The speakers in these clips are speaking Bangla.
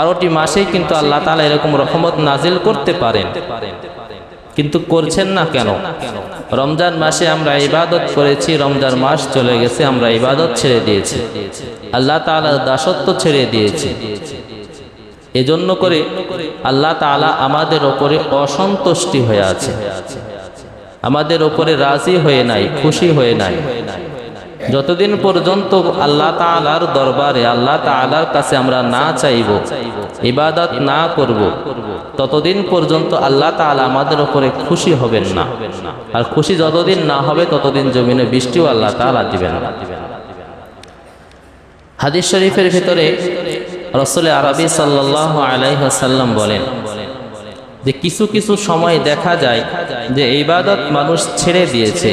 বারোটি মাসেই কিন্তু আল্লাহ তালা এরকম রহমত নাজিল করতে পারেন। কিন্তু করছেন না কেন? রমজান মাসে আমরা ইবাদত করেছি, রমজান মাস চলে গেছে, আমরা ইবাদত ছেড়ে দিয়েছি। আল্লাহ তালা দাসত্ব ছেড়ে দিয়েছি। এজন্য করে আল্লাহ তালা আমাদের ওপরে অসন্তুষ্টি হয়ে আছে। আমাদের ওপরে রাজি হয়ে নাই, খুশি হয়ে নাই। যতদিন পর্যন্ত আল্লাহ তালার দরবারে আল্লাহ তালার কাছে আমরা না চাইব, ইবাদত না করব, ততদিন পর্যন্ত আল্লাহ তালা আমাদের ওপরে খুশি হবেন না। আর খুশি যতদিন না হবে, ততদিন জমিনে বৃষ্টিও আল্লাহ তালা দিবেন না। হাদিস শরীফের ভিতরে রসুল আরবি সাল্লাহ আলাইহাসাল্লাম বলেন যে কিছু কিছু সময় দেখা যায় যে ইবাদত মানুষ ছেড়ে দিয়েছে।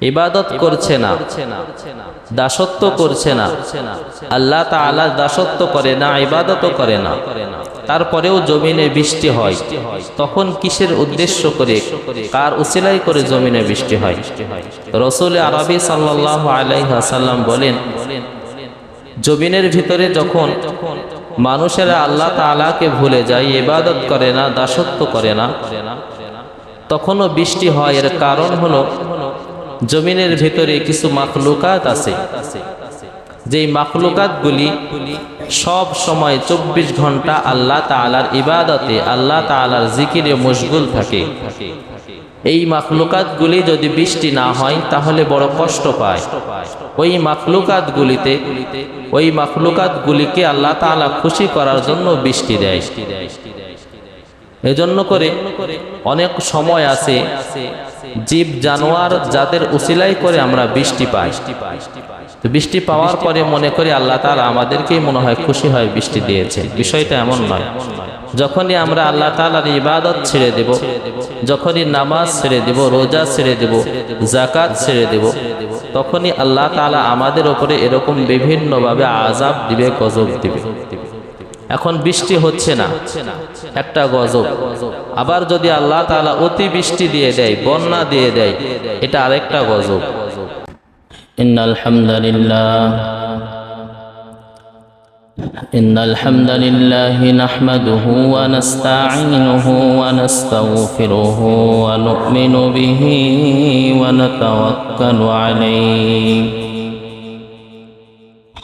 ইবাদত করছে না। দাসত্ব করছে না। আল্লাহ তাআলা দাসত্ব করে না ইবাদতও করে না। তারপরেও জমিনে বৃষ্টি হয়। তখন কিসের উদ্দেশ্য করে? কার উসিলাই করে জমিনে বৃষ্টি হয়? রসুল আরবি সাল্লাহ আলাইহাসাল্লাম বলেন জমিনের ভিতরে যখন মানুষেরা আল্লাহ তাআলাকে ভুলে যায় ইবাদত করে না দাসত্ব করে না তখনও বৃষ্টি হয়। এর কারণ হলো জমিনের ভেতরে কিছু মাখলুকাত আছে। যেই মাখলুকাতগুলি সব সময় চব্বিশ ঘণ্টা আল্লাহ তাআলার ইবাদতে, আল্লাহ তাআলার জিকিরে মশগুল থাকে। এই মাখলুকাতগুলি যদি বৃষ্টি না হয়, তাহলে বড় কষ্ট পায়। ওই মাখলুকাতগুলিতে, ওই মাখলুকাতগুলিকে আল্লাহ তাআলা খুশি করার জন্য বৃষ্টি দেয়। এজন্য করে অনেক সময় আছে জীব জানোয়ার যাদের উসিলাই করে আমরা বৃষ্টি পাই। তো বৃষ্টি পাওয়ার পরে মনে করি আল্লাহ তাআলা আমাদেরকেই মনে হয় খুশি হয় বৃষ্টি দিয়েছে। বিষয়টা এমন নয়। যখনই আমরা আল্লাহ তাআলার ইবাদত ছেড়ে দেব, যখনই নামাজ ছেড়ে দেব, রোজা ছেড়ে দেব জাকাত ছেড়ে দেব, তখনই আল্লাহ তালা আমাদের ওপরে এরকম বিভিন্নভাবে আজাব দিবে, গজব দিবে। এখন বৃষ্টি হচ্ছে না একটা গজব আবার যদি আল্লাহ তাআলা অতি বৃষ্টি দিয়ে দেয় বন্যা দিয়ে দেয় এটা আরেকটা গজব إن الحمد لله إن الحمد لله نحمده ونستعينه ونستغفره ونؤمن به ونتوكل عليه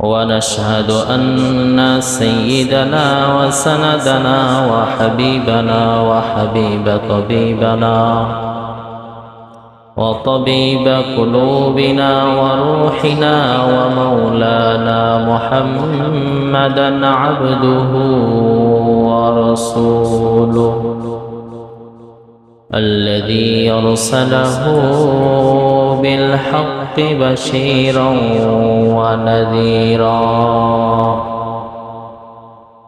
ونشهد أن سيدنا وسندنا وحبيبنا وحبيب طبيبنا وطبيب قلوبنا وروحنا ومولانا محمدا عبده ورسوله الذي أرسله بالحق بشيرا ونذيرا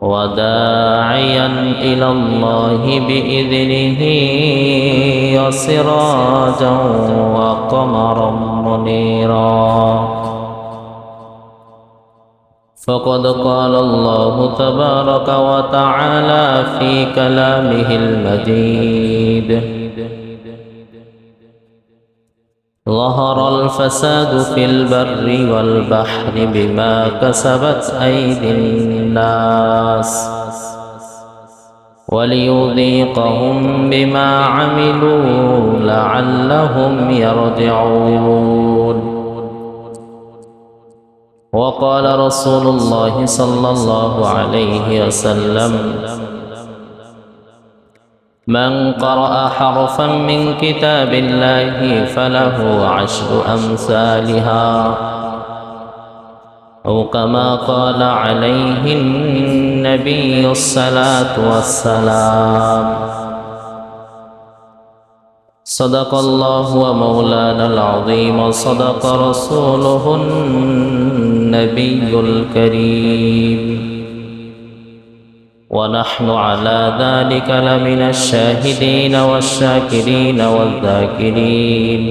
وداعيا إلى الله بإذنه وسراجا وقمرا منيرا. فقد قال الله تبارك وتعالى في كلامه المجيد. ظهر الفساد في البر والبحر بما كسبت أيدي الناس وليذيقهم بما عملوا لعلهم يرجعون. وقال رسول الله صلى الله عليه وسلم من قرأ حرفا من كتاب الله فله عشر أمثالها. أو كما قال عليه النبي الصلاة والسلام. صدق الله ومولانا العظيم وصدق رسوله النبي الكريم. ونحن على ذلك لمن الشاهدين والشاكرين والذاكرين.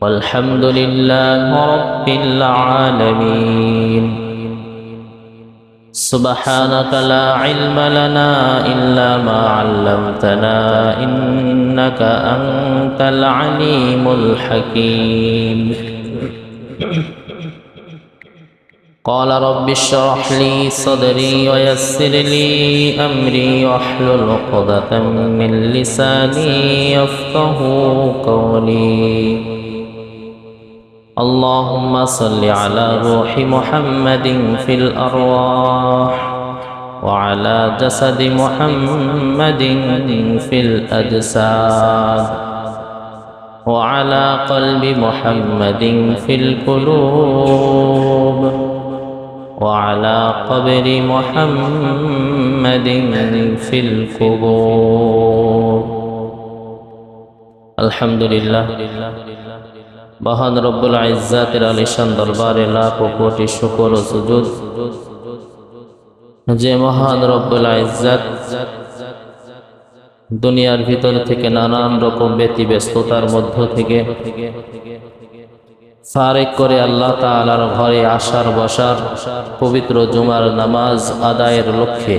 والحمد لله رب العالمين. سبحانك لا علم لنا إلا ما علمتنا إنك أنت العليم الحكيم. قال رب اشرح لي صدري ويسر لي أمري واحلل عقدة من لساني يفقه قولي. اللهم صل على روح محمد في الأرواح وعلى جسد محمد في الأجساد وعلى قلب محمد في القلوب. وعلى قبر محمد في القبور الحمد لله মহান রব্বুল ইজ্জাতের আলিশান দরবারে লাখ ও কোটি শুকর ও সুজুদ যে মহান রব্বুল ইজ্জাত দুনিয়ার ভিতর থেকে নানান রকম ব্যতি ব্যস্ততার মধ্য থেকে ফারেক করে আল্লাহ তাআলার ঘরে আসার, বসার, পবিত্র জুমার নামাজ আদায়ের লক্ষ্যে।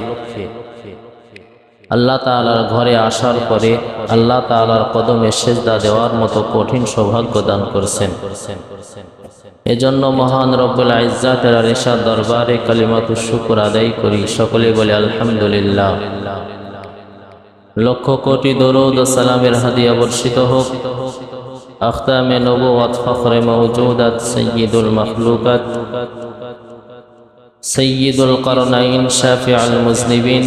আল্লাহ তাআলার ঘরে আসার পরে আল্লাহ তাআলার কদমে সেজদা দেওয়ার মতো কঠিন সৌভাগ্য দান করছেন। এজন্য মহান রব্বুল ইজ্জাতের আলিশার দরবারে কালিমাতু শুকর আদায় করি। সকলে বলে আলহামদুলিল্লাহ। লক্ষ কোটি দরুদ সালামের হাদিয়া বর্ষিত হোক। আখতামে নবুয়াত ফখরে মওজুদাত সৈয়দুল মখলুকাত সৈয়দুল করনাইন শাফিউল মুজনিবিন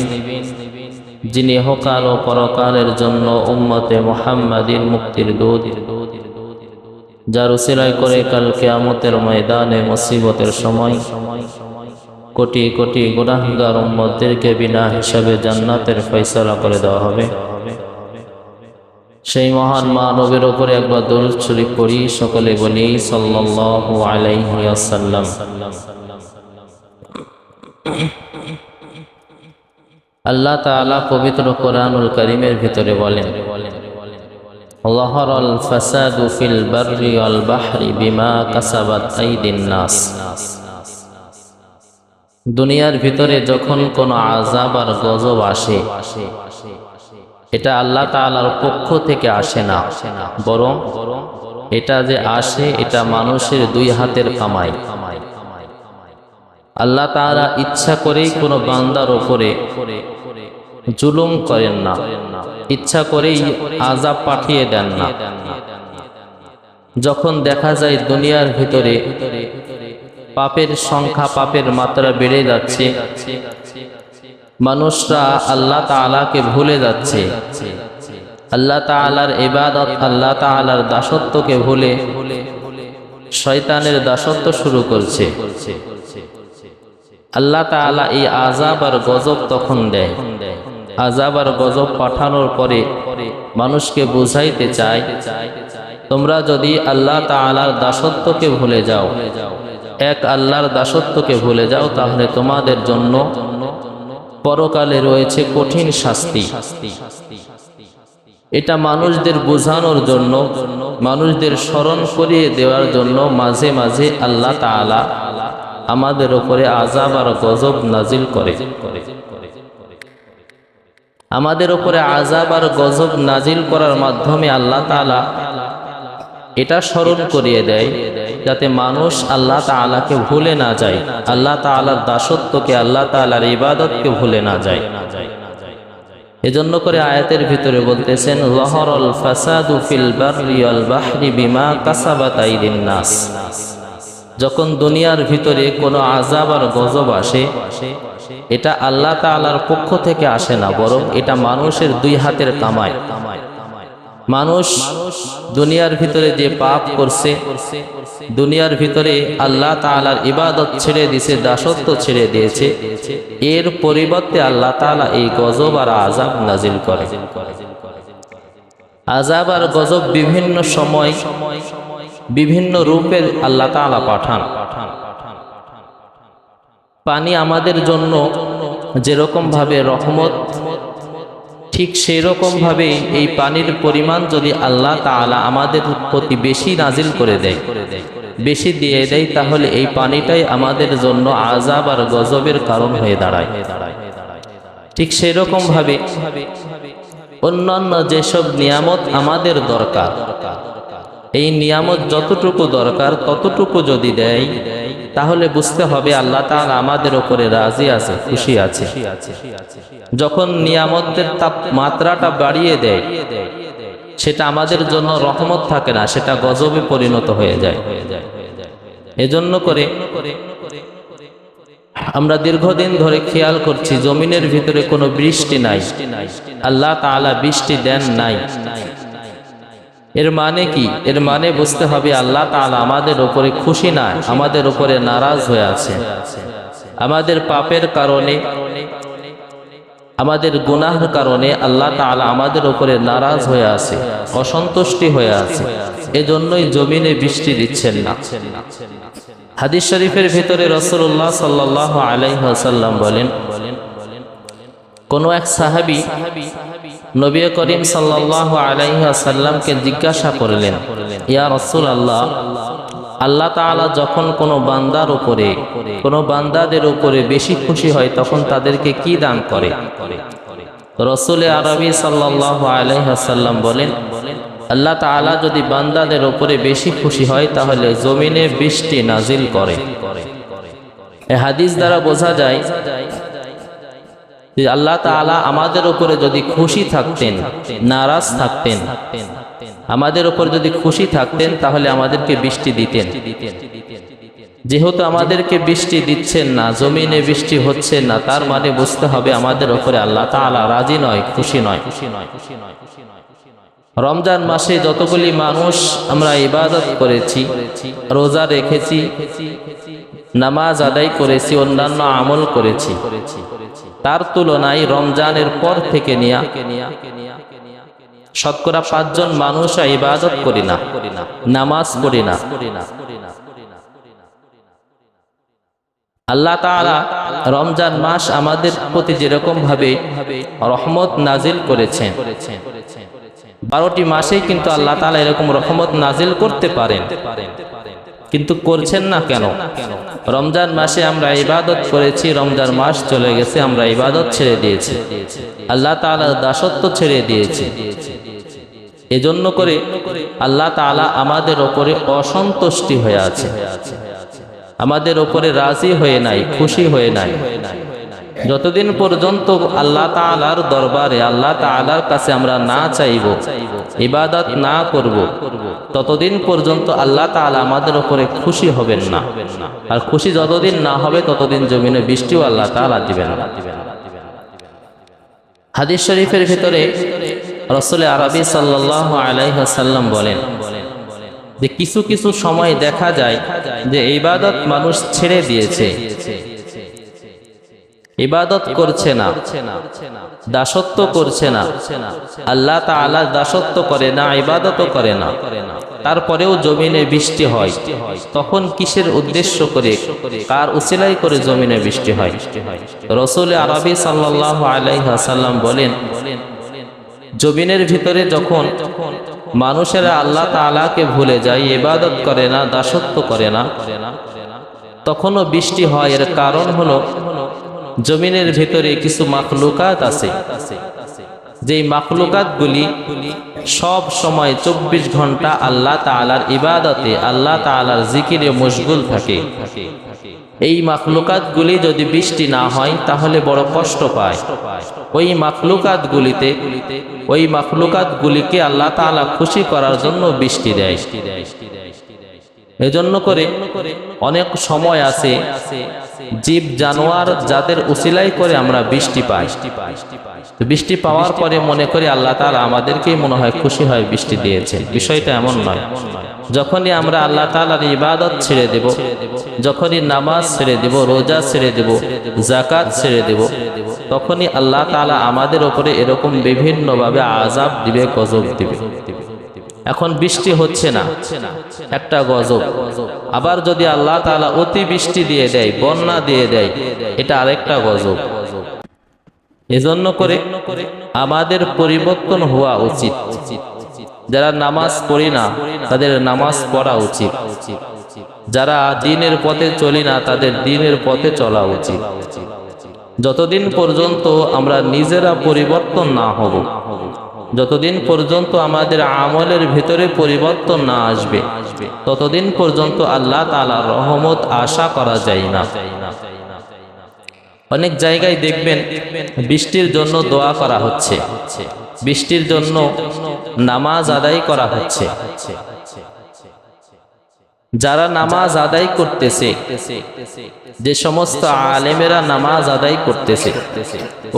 যিনি হকাল ও পরকালের জন্য উম্মতে মুহাম্মাদির মুক্তির দূত, যার উসিলায় করে কাল কিয়ামতের ময়দানে মুসিবতের সময় কোটি কোটি গুনাহগার উম্মতদেরকে বিনা হিসাবে জান্নাতের ফয়সালা করে দেওয়া হবে। সেই মহান মানবের ওপরে একবার দরুদ শরীফ পড়ি সকলে বলি সাল্লাল্লাহু আলাইহি ওয়াসাল্লাম আল্লাহ তাআলা পবিত্র কোরআনুল কারীমের ভিতরে বলেন ظهر الفساد في البر والبحر بما كسبت أيدي الناس দুনিয়ার ভিতরে যখন কোনো আজাব আর গজব আসে এটা আল্লাহ তাআলার পক্ষ থেকে আসে না। বরং এটা যে আসে, এটা মানুষের দুই হাতের কামাই। আল্লাহ তাআলা ইচ্ছা করেই কোনো বান্দার ওপরে জুলুম করেন না। ইচ্ছা করেই আজাব পাঠিয়ে দেন না। যখন দেখা যায় দুনিয়ার ভিতরে পাপের সংখ্যা পাপের মাত্রা বেড়ে যাচ্ছে মানুষরা আল্লাহ তাআলাকে ভুলে যাচ্ছে। আল্লাহ তাআলার এবাদত আল্লাহ তাআলার দাসত্বকে ভুলে শয়তানের দাসত্ব শুরু করছে। আল্লাহ তাআলা এই আজাব আর গজব তখন দেয়। আজাব আর গজব পাঠানোর পরে মানুষকে বুঝাইতে চায়, তোমরা যদি আল্লাহ তাআলার দাসত্বকে ভুলে যাও, এক আল্লাহর দাসত্বকে ভুলে যাও, তাহলে তোমাদের জন্য পরকালে রয়েছে কঠিন শাস্তি। এটা মানুষদের বোঝানোর জন্য, মানুষদের স্মরণ করিয়ে দেওয়ার জন্য মাঝে মাঝে আল্লাহ তাআলা আমাদের ওপরে আজাব আর গজব নাজিল করে। আমাদের ওপরে আজাব আর গজব নাজিল করার মাধ্যমে আল্লাহ তাআলা এটা স্মরণ করিয়ে দেয়। যাতে মানুষ আল্লাহ তাআলাকে ভুলে না যায়। আল্লাহ তাআলার দাসত্বকে, আল্লাহ তাআলার ইবাদতকে ভুলে না যায়। এজন্য করে আয়াতের ভিতরে বলতেছেন নাস। যখন দুনিয়ার ভিতরে কোনো আজাব আর গজব আসে, এটা আল্লাহ তাআলার পক্ষ থেকে আসে না, বরং এটা মানুষের দুই হাতের কামায় মানুষ দুনিয়ার ভিতরে যে পাপ করছে, দুনিয়ার ভিতরে আল্লাহ তাআলার ইবাদত ছেড়ে দিয়েছে দাসত্ব ছেড়ে দিয়েছে, এর পরিবর্তে আল্লাহ তাআলা এই গজব আর আজাব নাজিল করে। আজাব আর গজব বিভিন্ন সময় বিভিন্ন রূপের আল্লাহ তাআলা পাঠান। পানি আমাদের জন্য যেরকম ভাবে রহমত ঠিক সেই রকম ভাবে এই পানির পরিমাণ যদি আল্লাহ তাআলা আমাদের প্রতি বেশি নাজিল করে দেয়, বেশি দিয়ে দেয়, তাহলে এই পানিটাই আমাদের জন্য আজাব আর গজবের কারণ হয়ে দাঁড়ায়। ঠিক সেই রকম ভাবে অন্যান্য যেসব নিয়ামত আমাদের দরকার, এই নিয়ামত যতটুকু দরকার ততটুকু যদি দেয় তাহলে বুঝতে হবে আল্লাহ তাআলা আমাদের ওপরে রাজি আছে, খুশি আছে। যখন নিয়ামতের তাপমাত্রাটা বাড়িয়ে দেয়, সেটা আমাদের জন্য রহমত থাকে না, সেটা গজবে পরিণত হয়ে যায়। এজন্য করে আমরা দীর্ঘদিন ধরে খেয়াল করছি, জমিনের ভিতরে কোনো বৃষ্টি নাই। আল্লাহ তাআলা বৃষ্টি দেন নাই। এর মানে কি? এর মানে বুঝতে হবে আল্লাহ তাআলা আমাদের উপরে খুশি না, আমাদের উপরে নারাজ হয়ে আছে। আমাদের পাপের কারণে, আমাদের গুনাহর কারণে আল্লাহ তাআলা আমাদের উপরে নারাজ হয়ে আছে, অসন্তুষ্টি হয়ে আছে। এজন্যই জমিনে বৃষ্টি দিচ্ছেন না। হাদিস শরীফের ভিতরে রসুল্লাহ সাল্লাহ আলাইহাল্লাম বলেন, কোন এক সাহাবি নবী করিম সাল্লাহ আলাইহাল্লামকে জিজ্ঞাসা করলেন, ইয়া রসুল আল্লাহ আল্লাহ তাআলা যখন কোনো বান্দার উপরে, কোনো বান্দাদের উপরে বেশি খুশি হয়, তখন তাদেরকে কি দান করে? রসুল আরবি সাল্লাহ আলাইহাল্লাম বলেন, আল্লাহ তাআলা যদি বান্দাদের উপরে বেশি খুশি হয়, তাহলে জমিনে বৃষ্টি নাজিল করে। এ হাদিস দ্বারা বোঝা যায় আল্লাহ তাআলা আমাদের উপরে যদি খুশি থাকতেন, নারাজ থাকতেন, আমাদের উপর যদি খুশি থাকতেন, তাহলে আমাদেরকে বৃষ্টি দিতেন। যেহেতু আমাদেরকে বৃষ্টি দিচ্ছেন না, জমিনে বৃষ্টি হচ্ছে না, তার মানে বুঝতে হবে আমাদের উপরে আল্লাহ তাআলা রাজি নয় খুশি নয় খুশি নয় খুশি নয় খুশি নয়। রমজান মাসে যতগুলি মানুষ আমরা ইবাদত করেছি, রোজা রেখেছি, নামাজ আদায় করেছি, অন্যান্য আমল করেছি তার তুলনায় রমজানের পর থেকে নিয়া। শতকরা পাঁচজন মানুষ ইবাদত করি না, নামাজ পড়ি না। আল্লাহ তাআলা রমজান মাস আমাদের প্রতি যেরকম ভাবে রহমত নাজিল করেছেন। বারোটি মাসেই কিন্তু আল্লাহ তালা এরকম রহমত নাজিল করতে পারেন। কিন্তু করছেন না কেন? রমজান মাসে আমরা ইবাদত করেছি, রমজান মাস চলে গেছে, আমরা ইবাদত ছেড়ে দিয়েছি। আল্লাহ তালা দাসত্ব ছেড়ে দিয়েছি। এজন্য করে আল্লাহ তালা আমাদের ওপরে অসন্তুষ্টি হয়ে আছে। আমাদের ওপরে রাজি হয়ে নাই, খুশি হয়ে নাই। যতদিন পর্যন্ত আল্লাহ তালার দরবারে আল্লাহ তালার কাছে আমরা না চাইব, ইবাদত না করব, ততদিন পর্যন্ত আল্লাহ তালা আমাদের উপরে খুশি হবেন না। আর খুশি যতদিন না হবে, ততদিন জমিনে বৃষ্টিও আল্লাহ তালা দিবেন হাদিস শরীফের ভিতরে রসুল আরবি সাল্লাহ আলাইসাল্লাম বলেন যে কিছু কিছু সময় দেখা যায় যে ইবাদত মানুষ ছেড়ে দিয়েছে। ইবাদত করছে না, দাসত্ব করছে না, আল্লাহ তাআলা দাসত্ব করে না, ইবাদতও করে না। তারপরেও জমিনে বৃষ্টি হয়, তখন কিসের উদ্দেশ্য করে, কার উসিলাই করে জমিনে বৃষ্টি হয়? রসুল আরবি সাল্লাহ আলাইসাল্লাম বলেন, জমিনের ভিতরে যখন মানুষেরা আল্লাহ তাআলাকে ভুলে যায়, ইবাদত করে না, দাসত্ব করে না, তখনও বৃষ্টি হয়। এর কারণ হলো জমিনের ভেতরে কিছু মাখলুকাত আছে। যেই মাখলুকাতগুলি সব সময় চব্বিশ ঘণ্টা আল্লাহ তালার ইবাদতে, আল্লাহ তালার জিকিরে মশগুল থাকে। এই মাখলুকাতগুলি যদি বৃষ্টি না হয়, তাহলে বড় কষ্ট পায়। ওই মাখলুকাতগুলিতে, ওই মাখলুকাতগুলিকে আল্লাহ তালা খুশি করার জন্য বৃষ্টি দেয়। এজন্য করে অনেক সময় আছে জীব জানোয়ার যাদের উসিলাই করে আমরা বৃষ্টি পাই। বৃষ্টি পাওয়ার পরে মনে করি আল্লাহ তালা আমাদেরকেই মনে হয় খুশি হয় বৃষ্টি দিয়েছে বিষয়টা এমন নয়। যখনই আমরা আল্লাহ তালার ইবাদত ছেড়ে দেব, যখনই নামাজ ছেড়ে দেব, রোজা ছেড়ে দেব জাকাত ছেড়ে দেব, তখনই আল্লাহ তালা আমাদের ওপরে এরকম বিভিন্নভাবে আজাব দিবে, গজব দিবে। এখন বৃষ্টি হচ্ছে না। একটা গজব। আবার যদি আল্লাহ তালা অতি বৃষ্টি দিয়ে দেয়, বন্যা দিয়ে দেয়, এটা আরেকটা গজব। এজন্য করে আমাদের পরিবর্তন হওয়া উচিত। যারা নামাজ পড়ি না, তাদের নামাজ পড়া উচিত। যারা দিনের পথে চলি না, তাদের দিনের পথে চলা উচিত। যতদিন পর্যন্ত আমরা নিজেরা পরিবর্তন না হব যতদিন পর্যন্ত আমাদের আমলের ভেতরে পরিবর্তন না আসবে, ততদিন পর্যন্ত আল্লাহ তালার রহমত আশা করা যায় না। অনেক জায়গায় দেখবেন বৃষ্টির জন্য দোয়া করা হচ্ছে, বৃষ্টির জন্য নামাজ আদায় করা হচ্ছে। যারা নামাজ আদায় করতেছে, যে সমস্ত আলেমেরা নামাজ আদায় করতেছে,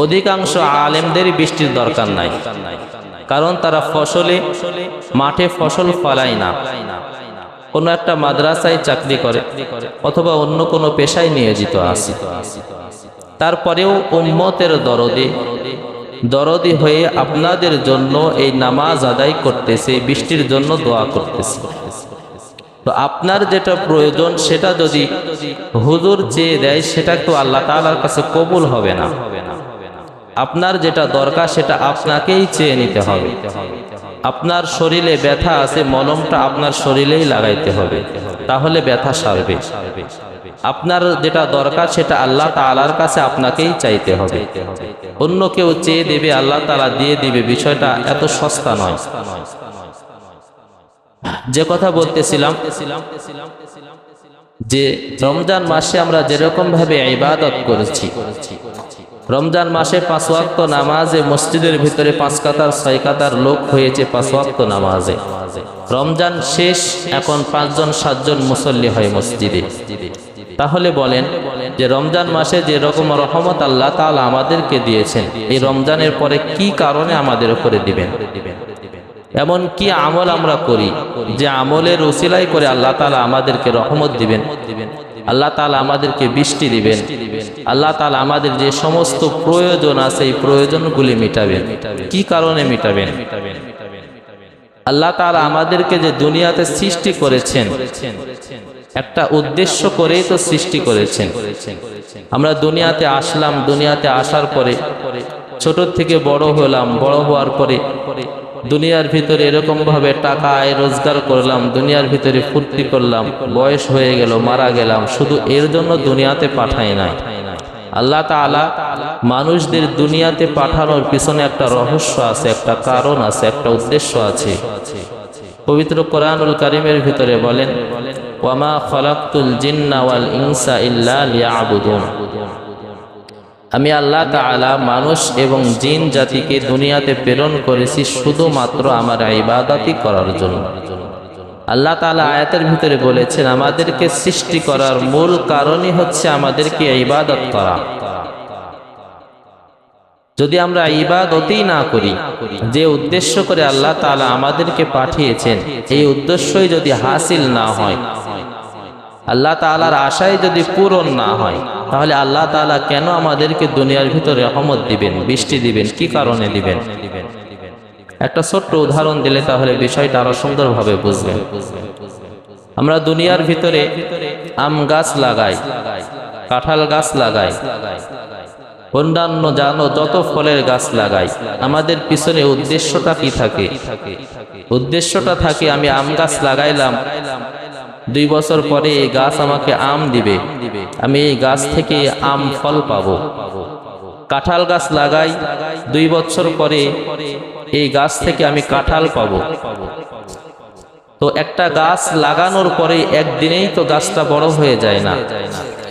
অধিকাংশ আলেমদের বৃষ্টির দরকার নাই। কারণ তারা ফসলে, মাঠে ফসল ফলায় না। কোনো একটা মাদ্রাসায় চাকরি করে অথবা অন্য কোনো পেশায় নিয়োজিত আছে। তারপরেও উম্মতের দরদে, দরদি হয়ে আপনাদের জন্য এই নামাজ আদায় করতেছে, বৃষ্টির জন্য দোয়া করতেছে। তো আপনার যেটা প্রয়োজন, সেটা যদি হুজুর চেয়ে দেয়, সেটা তো আল্লাহ তালার কাছে কবুল হবে না। আপনার যেটা দরকার সেটা আপনাকেই চেয়ে নিতে হবে। আপনার শরীরে ব্যথা আছে, মলমটা আপনার শরীরেই লাগাইতে হবে। তাহলে ব্যথা সারবে। আপনার যেটা দরকার সেটা আল্লাহ তালার কাছে আপনাকেই চাইতে হবে। অন্য কেউ চেয়ে দেবে, আল্লাহ তালা দিয়ে দিবে, বিষয়টা এত সস্তা নয়। যে কথা বলতেছিলাম যে রমজান মাসে আমরা যেরকম ভাবে ইবাদত করেছি রমজান মাসে পাঁচ ওয়াক্ত নামাজে, মসজিদের ভিতরে পাঁচ কাতার, ছয় কাতার লোক হয়েছে পাঁচ ওয়াক্ত নামাজে। রমজান শেষ, এখন পাঁচজন, সাতজন মুসল্লি হয় মসজিদে। তাহলে বলেন যে রমজান মাসে যে রকম রহমত আল্লাহ তাআলা আমাদেরকে দিয়েছেন, এই রমজানের পরে কি কারণে আমাদের উপরে দিবেন? এমন কি আমল আমরা করি, যে আমলের ওসিলাই করে আল্লাহ তালা আমাদেরকে রহমত দিবেন? আল্লাহ তালা আমাদেরকে বৃষ্টি দিবেন। আল্লাহ তালা আমাদের যে সমস্ত প্রয়োজন আছে এই প্রয়োজনগুলি মিটাবেন। কি কারণে মিটাবেন? আল্লাহ তালা আমাদেরকে যে দুনিয়াতে সৃষ্টি করেছেন একটা উদ্দেশ্য করেই তো সৃষ্টি করেছেন। আমরা দুনিয়াতে আসলাম দুনিয়াতে আসার পরে ছোট থেকে বড় হলাম বড় হওয়ার পরে দুনিয়ার ভিতরে এরকম ভাবে টাকা আয় রোজগার করলাম, দুনিয়ার ভিতরে ফুর্তি করলাম, বয়স হয়ে গেল, মারা গেলাম, শুধু এর জন্য দুনিয়াতে পাঠায় নাই। আল্লাহ তাআলা মানুষদের দুনিয়াতে পাঠানোর পিছনে একটা রহস্য আছে, একটা কারণ আছে, একটা উদ্দেশ্য আছে। পবিত্র কোরআনুল কারিমের ভিতরে বলেন ওয়ামা খলাক্তুল জিন্নাওয়াল ইনসা ইল্লা লিয়াবুদুন। আমি আল্লাহ তাআলা মানুষ এবং জিন জাতিকে দুনিয়াতে প্রেরণ করেছি শুধুমাত্র আমার ইবাদতই করার জন্য। আল্লাহ তাআলা আয়াতের ভিতরে বলেছেন, আমাদেরকে সৃষ্টি করার মূল কারণই হচ্ছে আমাদেরকে ইবাদত করা। যদি আমরা ইবাদতই না করি, যে উদ্দেশ্য করে আল্লাহ তাআলা আমাদেরকে পাঠিয়েছেন, এই উদ্দেশ্যই যদি হাসিল না হয়, আল্লাহ তালার আশায় যদি পূরণ না হয় তাহলে আল্লাহ তালা কেন আমাদেরকে দুনিয়ার ভিতরে রহমত দিবেন, বৃষ্টি দিবেন, কি কারণে দিবেন? একটা ছোট্ট উদাহরণ দিলে তাহলে বিষয়টা আরও সুন্দরভাবে বুঝবেন। আমরা দুনিয়ার ভিতরে আম গাছ লাগাই, কাঁঠাল গাছ লাগাই, অন্যান্য জানো যত ফলের গাছ লাগাই, আমাদের পিছনে উদ্দেশ্যটা কি থাকে? উদ্দেশ্যটা থাকে আমি আম গাছ লাগাইলাম দুই বছর পরে এই গাছ আমাকে আম দিবে। আমি এই গাছ থেকে আম ফল পাবো। কাঁঠাল গাছ লাগাই, দুই বছর পরে এই গাছ থেকে আমি কাঁঠাল পাবো। তো একটা গাছ লাগানোর পরে একদিনেই তো গাছটা বড় হয়ে যায় না।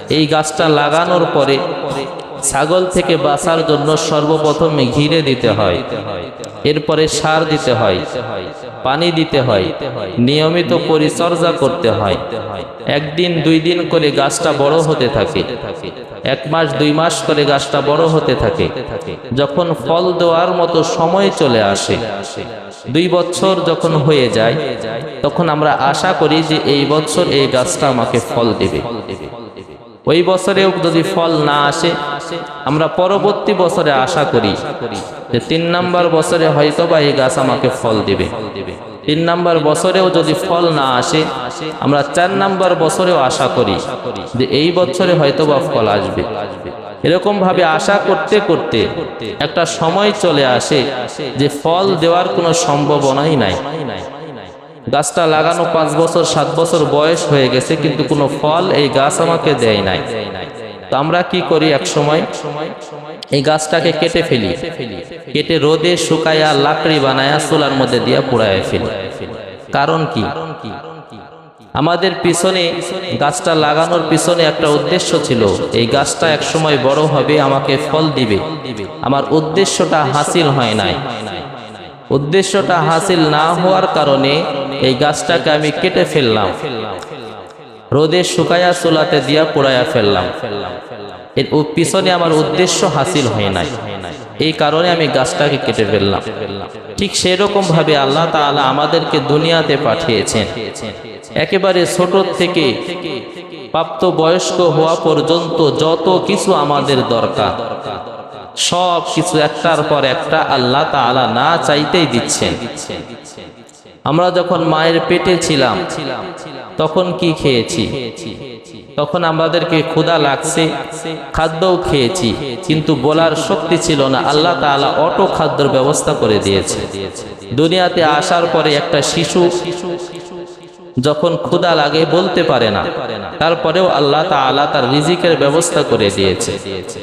এই গাছটা লাগানোর পরে ছাগল থেকে বাঁচার জন্য সর্বপ্রথম ঘিরে দিতে হয়। এরপরে সার দিতে হয়। পানি দিতে হয়। নিয়মিত পরিচর্যা করতে হয়। একদিন, দুই দিন করে গাছটা বড় হতে থাকে। এক মাস, দুই মাস করে গাছটা বড় হতে থাকে। যখন ফল দেওয়ার মতো সময় চলে আসে, দুই বছর যখন হয়ে যায়, তখন আমরা আশা করি যে এই বছর এই গাছটা আমাকে ফল দেবে। ওই বছরেও যদি ফল না আসে, আমরা পরবর্তী বছরে আশা করি যে তিন নাম্বার বছরে হয়তো বা এই গাছ আমাকে ফল দিবে। তিন নাম্বার বছরেও যদি ফল না আসে, আমরা চার নাম্বার বছরেও আশা করি যে এই বছরে হয়তো বা ফল আসবে। এরকম ভাবে আশা করতে করতে একটা সময় চলে আসে যে ফল দেওয়ার কোনো সম্ভাবনাই নাই। গাছটা লাগানো পাঁচ বছর, সাত বছর বয়স হয়ে গেছে, কিন্তু কোনো ফল এই গাছ আমাকে দেয় নাই। তো আমরা কি করি এক সময়? এই গাছটাকে কেটে ফেলি। কেটে রোদে শুকাইয়া লাকড়ি বানায়া চুলার মধ্যে দিয়া পুড়ায় ফেলি। কারণ কি? আমাদের পিছনে, গাছটা লাগানোর পিছনে একটা উদ্দেশ্য ছিল। এই গাছটা এক সময় বড় হবে, আমাকে ফল দিবে। আমার উদ্দেশ্যটা হাসিল হয় নাই। উদ্দেশ্যটা হাসিল না হওয়ার কারণে এই গাছটাকে আমি কেটে ফেললাম। রোদে শুকায়া চুলাতে দিয়া পোড়ায়া ফেললাম। এর পিছনে আমার উদ্দেশ্য হাসিল হয় নাই। এই কারণে আমি গাছটাকে কেটে ফেললাম। ঠিক সেরকম ভাবে আল্লাহ তাআলা আমাদেরকে দুনিয়াতে পাঠিয়েছেন। একেবারে ছোট থেকে প্রাপ্ত বয়স্ক হওয়া পর্যন্ত যত কিছু আমাদের দরকার। সব কিছু একটার পর একটা আল্লাহ তাআলা না চাইতেই দিচ্ছেন। আমরা যখন মায়ের পেটে ছিলাম, তখন কি খেয়েছি? তখন আমাদেরকে ক্ষুধা লাগছে, খাদ্যও খেয়েছি, কিন্তু বলার শক্তি ছিল না। আল্লাহ তাআলা অটো খাদ্যর ব্যবস্থা করে দিয়েছে। দুনিয়াতে আসার পরে একটা শিশু যখন ক্ষুধা লাগে বলতে পারে না। তারপরেও আল্লাহ তাআলা তার রিজিকের ব্যবস্থা করে দিয়েছে।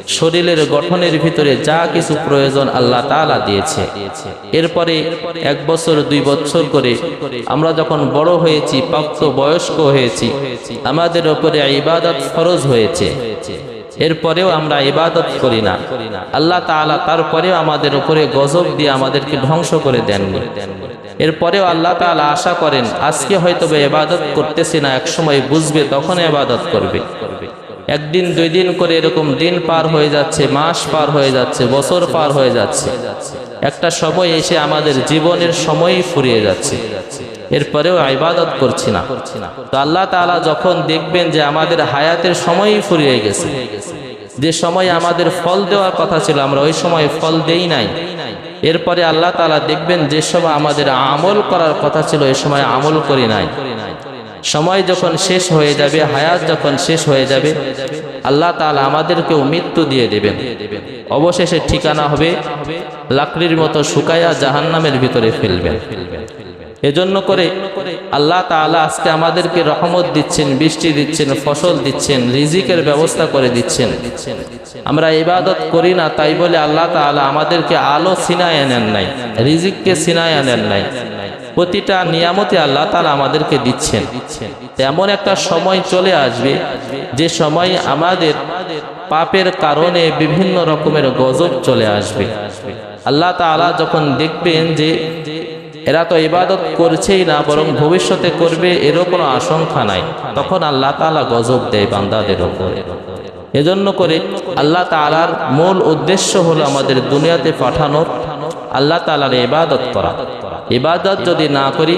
শরীরের গঠনের ভিতরে যা কিছু প্রয়োজন আল্লাহ তাআলা দিয়েছে। এরপরে এক বছর, দুই বছর করে আমরা যখন বড় হয়েছি, প্রাপ্ত বয়স্ক হয়েছি, আমাদের উপরে ইবাদত ফরজ হয়েছে। এরপরেও আমরা ইবাদত করি না। আল্লাহ তাআলা তারপরেও আমাদের উপরে গজব দিয়ে আমাদেরকে ধ্বংস করে দেননি। এরপরেও আল্লাহ তাআলা আশা করেন, আজকে হয়তো বা ইবাদত করতেছি না এক সময় বুঝবে তখন এবাদত করবে। একদিন, দুই দিন করে এরকম দিন পার হয়ে যাচ্ছে, মাস পার হয়ে যাচ্ছে, বছর পার হয়ে যাচ্ছে। একটা সময় এসে আমাদের জীবনের সময়ই ফুরিয়ে যাচ্ছে। এরপরেও ইবাদত করছি না। তো আল্লাহ তাআলা যখন দেখবেন যে আমাদের হায়াতের সময়ই ফুরিয়ে গেছে, যে সময় আমাদের ফল দেওয়ার কথা ছিল, আমরা ওই সময় ফল দেই নাই এরপরে আল্লাহ তালা দেখবেন যে সময় আমাদের আমল করার কথা ছিল, এ সময় আমল করি নাই। সময় যখন শেষ হয়ে যাবে, হায়াত যখন শেষ হয়ে যাবে, আল্লাহ তালা আমাদেরকেও মৃত্যু দিয়ে দেবেন। অবশেষে ঠিকানা হবে লাকড়ির মতো শুকায়া জাহান্নামের ভিতরে ফেলবেন। এজন্য করে আল্লাহ তাআলা আজকে আমাদেরকে রহমত দিচ্ছেন, বৃষ্টি দিচ্ছেন, ফসল দিচ্ছেন, রিজিকের ব্যবস্থা করে দিচ্ছেন। আমরা ইবাদত করি না, তাই বলে আল্লাহ তাআলা আমাদেরকে আলো সিনায় আনেন নাই, রিজিককে সিনায় আনেন নাই। প্রতিটা নিয়ামতে আল্লাহ তালা আমাদেরকে দিচ্ছেন। এমন একটা সময় চলে আসবে, যে সময় আমাদের পাপের কারণে বিভিন্ন রকমের গজব চলে আসবে। আল্লাহ তাআলা যখন দেখবেন যে এরা তো ইবাদত করছেই না, বরং ভবিষ্যতে করবে এরও কোনো আশঙ্কা নাই। তখন আল্লাহ তাআলা গজব দেয় বান্দাদের উপরে। এজন্য করে আল্লাহ তাআলার মূল উদ্দেশ্য হলো আমাদের দুনিয়াতে পাঠানোর, আল্লাহ তাআলার ইবাদত করা। ইবাদত যদি না করি,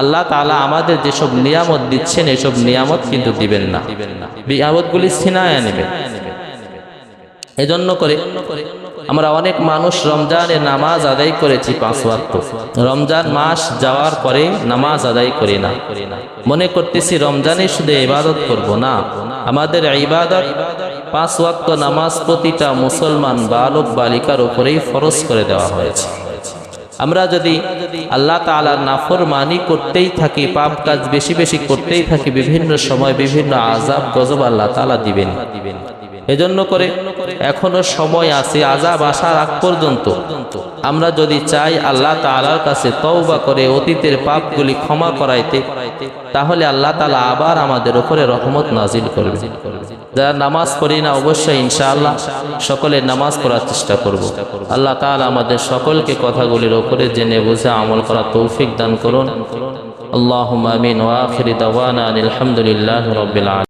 আল্লাহ তালা আমাদের যেসব নিয়ামত দিচ্ছেন, এসব নিয়ামত কিন্তু দিবেন না। নিয়ামতগুলি ছিনায় নেবেন এজন্য করে আমরা অনেক মানুষ রমজানে নামাজ আদায় করেছি পাঁচ ওয়াক্ত। রমজান মাস যাওয়ার পরে নামাজ আদায় করি না। মনে করতেছি রমজানে শুধু ইবাদত করব না। আমাদের ইবাদত পাঁচ ওয়াক্ত নামাজ প্রতিটা মুসলমান বালক বালিকার উপরেই ফরজ করে দেওয়া হয়েছে। আমরা যদি আল্লাহ তাআলার নাফরমানি করতেই থাকি, পাপ কাজ বেশি বেশি করতেই থাকি, বিভিন্ন সময় বিভিন্ন আজাব গজব আল্লাহ তাআলা দিবেন। এজন্য করে এখনও সময় আছে, আজাব আসার আগ পর্যন্ত। আমরা যদি চাই আল্লাহ তাআলার কাছে তওবা করে অতীতের পাপগুলি ক্ষমা করাইতে, তাহলে আল্লাহ তাআলা আবার আমাদের উপরে রহমত নাজিল করবে। যারা নামাজ পড়ি না, অবশ্যই ইনশাআল্লাহ সকলে নামাজ পড়ার চেষ্টা করব। আল্লাহ তাআলা আমাদের সকলকে কথাগুলির ওপরে জেনে বুঝে আমল করা তৌফিক দান করুন। আল্লাহুম্মা আমিন। ওয়া আখিরি দাওয়ানা আলহামদুলিল্লাহি আলামিন।